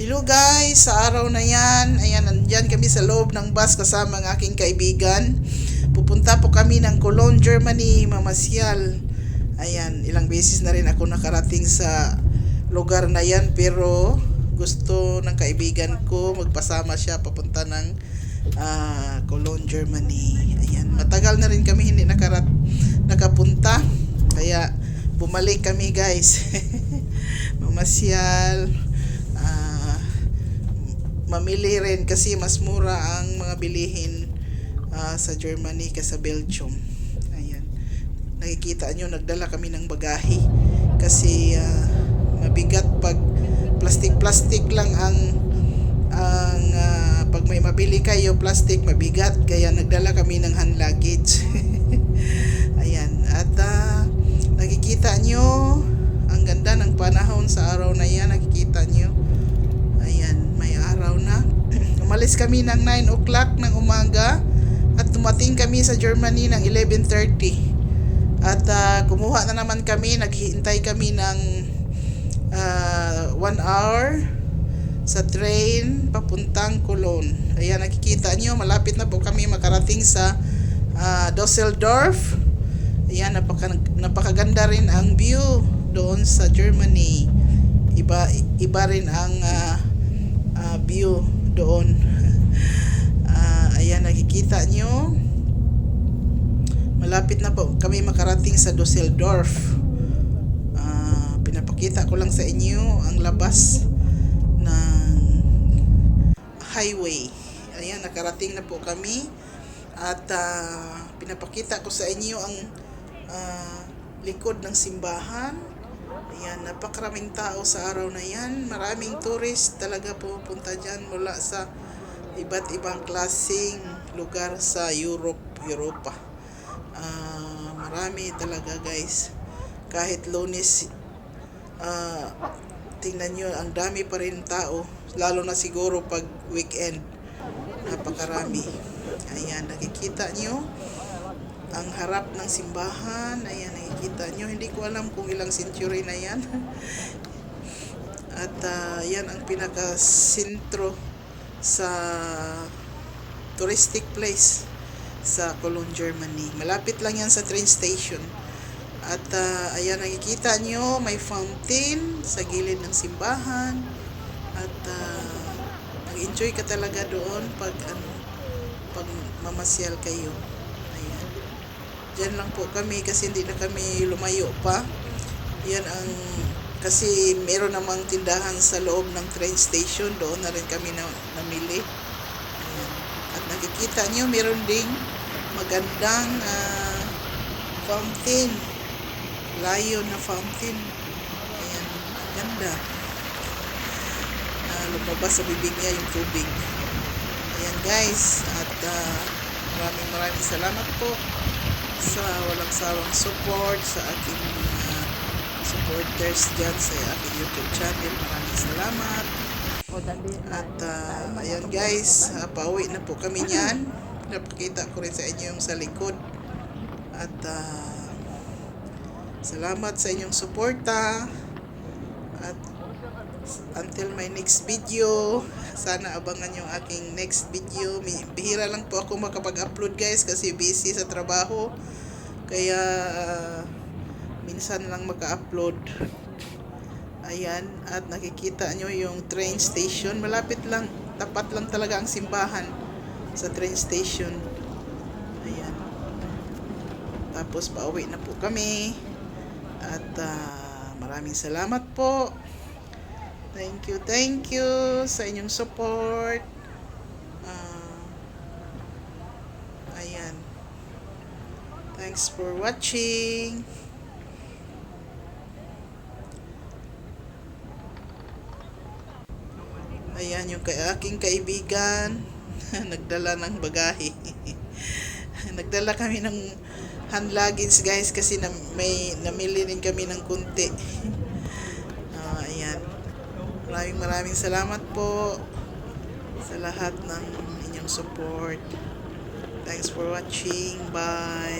Hello guys, sa araw na yan, ayan, nandyan kami sa loob ng bus kasama ng aking kaibigan. Pupunta po kami ng Cologne, Germany, mamasyal. Ayan, ilang beses na rin ako nakarating sa lugar na yan pero gusto ng kaibigan ko magpasama siya papunta ng ah, Cologne, Germany. Ayan, matagal na rin kami hindi nakarat nakapunta. Kaya bumalik kami guys. Mamasyal. ah, mamili rin kasi mas mura ang mga bilihin ah, sa Germany kaysa Belgium. Ayan. Nakikita nyo, nagdala kami ng bagahe kasi ah, mabigat pag plastic-plastic lang ang ang ah, pag may mabili kayo plastic mabigat kaya nagdala kami ng hand luggage. Ayan. At ah, nakikita nyo ang ganda ng panahon sa araw na yan. Nakikita nyo. Umalis kami ng 9 o'clock ng umaga at dumating kami sa Germany ng 11.30. At ah, kumuha na naman kami, naghihintay kami ng 1 hour sa train papuntang Cologne. Ayan, nakikita nyo, malapit na po kami makarating sa ah, Dusseldorf. Ayan, napaka, napakaganda rin ang view doon sa Germany. Iba, iba rin ang ah, ah, view doon. Ah, ayan, nakikita nyo. Malapit na po kami makarating sa Dusseldorf. Ah, pinapakita ko lang sa inyo ang labas ng highway. Ayan, nakarating na po kami. At ah, pinapakita ko sa inyo ang ah, likod ng simbahan. Ayan, napakaraming tao sa araw na yan. Maraming tourist talaga pupunta dyan mula sa iba't ibang klaseng lugar sa Europe, Europa. Ah, marami talaga guys. Kahit lunes, ah, tingnan nyo, ang dami pa rin tao. Lalo na siguro pag weekend. Napakarami. Ayan, nakikita nyo ang harap ng simbahan. Ayan, nakikita nyo. Hindi ko alam kung ilang century na yan. At ah, yan ang pinaka-sentro sa touristic place sa Cologne, Germany. Malapit lang yan sa train station. At ah, ayan, nakikita nyo, may fountain sa gilid ng simbahan. At ah, mag-enjoy ka talaga doon pag, ano, pag mamasyal kayo. Diyan lang po kami kasi hindi na kami lumayo pa. Yan ang kasi meron namang tindahan sa loob ng train station. Doon na rin kami na, namili. Ayan. At nakikita nyo, meron ding magandang ah, fountain. Lion na fountain. Ayan, ang ganda. Ah, lumabas sa bibig niya yung tubig. Ayan guys, at ah, maraming maraming salamat po sa walang sawang support sa aking mga supporters dyan sa aking YouTube channel. Maraming salamat. At ah, ayan guys, uh, pauwi na po kami niyan. Napakita ko rin sa inyo yung sa likod. At ah, salamat sa inyong suporta. At until my next video, sana abangan yung aking next video. Bihira lang po ako makapag-upload guys kasi busy sa trabaho. Kaya ah, minsan lang maka-upload. Ayan, at nakikita nyo yung train station. Malapit lang, tapat lang talaga ang simbahan sa train station. Ayan. Tapos pauwi na po kami. At ah, maraming salamat po. Thank you, thank you sa inyong support. Ah, ayan. Thanks for watching. Ayan yung kay aking kaibigan. Nagdala ng bagahe. Nagdala kami ng hand luggage guys kasi na, may namili rin kami ng kunti. Maraming maraming salamat po sa lahat ng inyong support. Thanks for watching. Bye.